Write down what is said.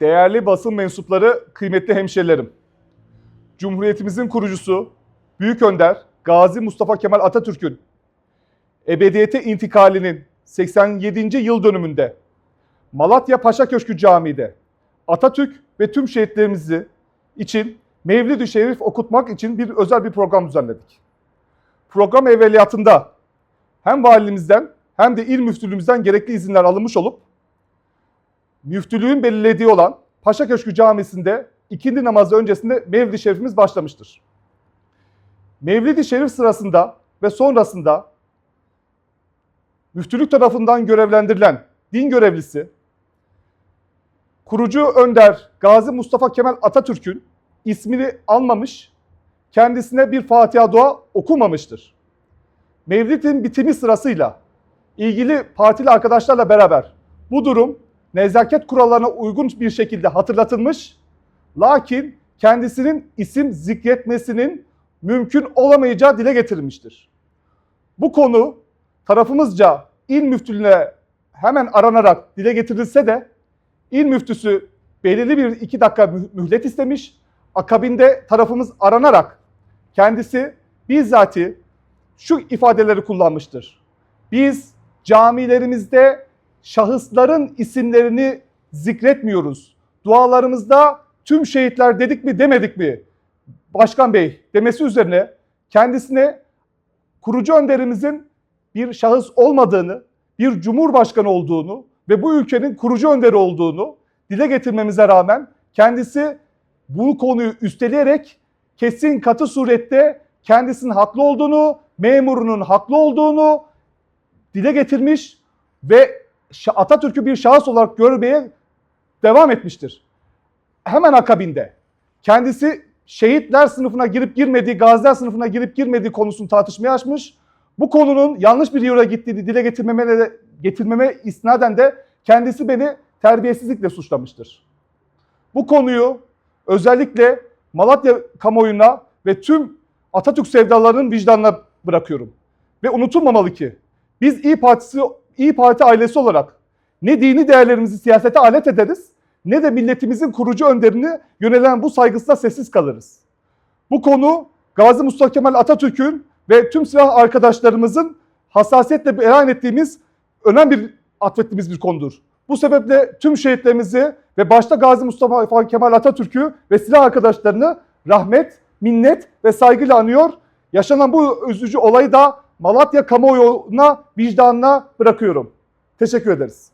Değerli basın mensupları, kıymetli hemşerilerim. Cumhuriyetimizin kurucusu, Büyük Önder Gazi Mustafa Kemal Atatürk'ün ebediyete intikalinin 87. yıl dönümünde Malatya Paşa Köşkü Camii'de Atatürk ve tüm şehitlerimizi için Mevlid-i Şerif okutmak için bir özel bir program düzenledik. Program evveliyatında hem valimizden hem de il müftülüğümüzden gerekli izinler alınmış olup müftülüğün belirlediği olan Paşa Köşkü Camisi'nde ikindi namazı öncesinde Mevlid-i Şerifimiz başlamıştır. Mevlid-i Şerif sırasında ve sonrasında müftülük tarafından görevlendirilen din görevlisi, kurucu önder Gazi Mustafa Kemal Atatürk'ün ismini almamış, kendisine bir Fatiha dua okumamıştır. Mevlid'in bitimi sırasıyla ilgili partili arkadaşlarla beraber bu durum nezaket kurallarına uygun bir şekilde hatırlatılmış. Lakin kendisinin isim zikretmesinin mümkün olamayacağı dile getirilmiştir. Bu konu tarafımızca il müftülüğüne hemen aranarak dile getirilse de il müftüsü belirli bir iki dakika müh- mühlet istemiş. Akabinde tarafımız aranarak kendisi bizzati şu ifadeleri kullanmıştır. Biz camilerimizde şahısların isimlerini zikretmiyoruz. Dualarımızda tüm şehitler dedik mi demedik mi? Başkan Bey demesi üzerine kendisine kurucu önderimizin bir şahıs olmadığını, bir cumhurbaşkanı olduğunu ve bu ülkenin kurucu önderi olduğunu dile getirmemize rağmen kendisi bu konuyu üsteleyerek kesin katı surette kendisinin haklı olduğunu, memurunun haklı olduğunu dile getirmiş ve Atatürk'ü bir şahıs olarak görmeye devam etmiştir. Hemen akabinde kendisi şehitler sınıfına girip girmediği, gaziler sınıfına girip girmediği konusunu tartışmaya açmış. Bu konunun yanlış bir yola gittiğini dile getirmeme, getirmeme isnaden de kendisi beni terbiyesizlikle suçlamıştır. Bu konuyu özellikle Malatya kamuoyuna ve tüm Atatürk sevdalarının vicdanına bırakıyorum. Ve unutulmamalı ki biz İyi Partisi İyi Parti ailesi olarak ne dini değerlerimizi siyasete alet ederiz ne de milletimizin kurucu önderine yönelen bu saygısına sessiz kalırız. Bu konu Gazi Mustafa Kemal Atatürk'ün ve tüm silah arkadaşlarımızın hassasiyetle beyan ettiğimiz önemli bir atfettiğimiz bir konudur. Bu sebeple tüm şehitlerimizi ve başta Gazi Mustafa Kemal Atatürk'ü ve silah arkadaşlarını rahmet, minnet ve saygıyla anıyor. Yaşanan bu üzücü olayı da Malatya kamuoyuna, vicdanına bırakıyorum. Teşekkür ederiz.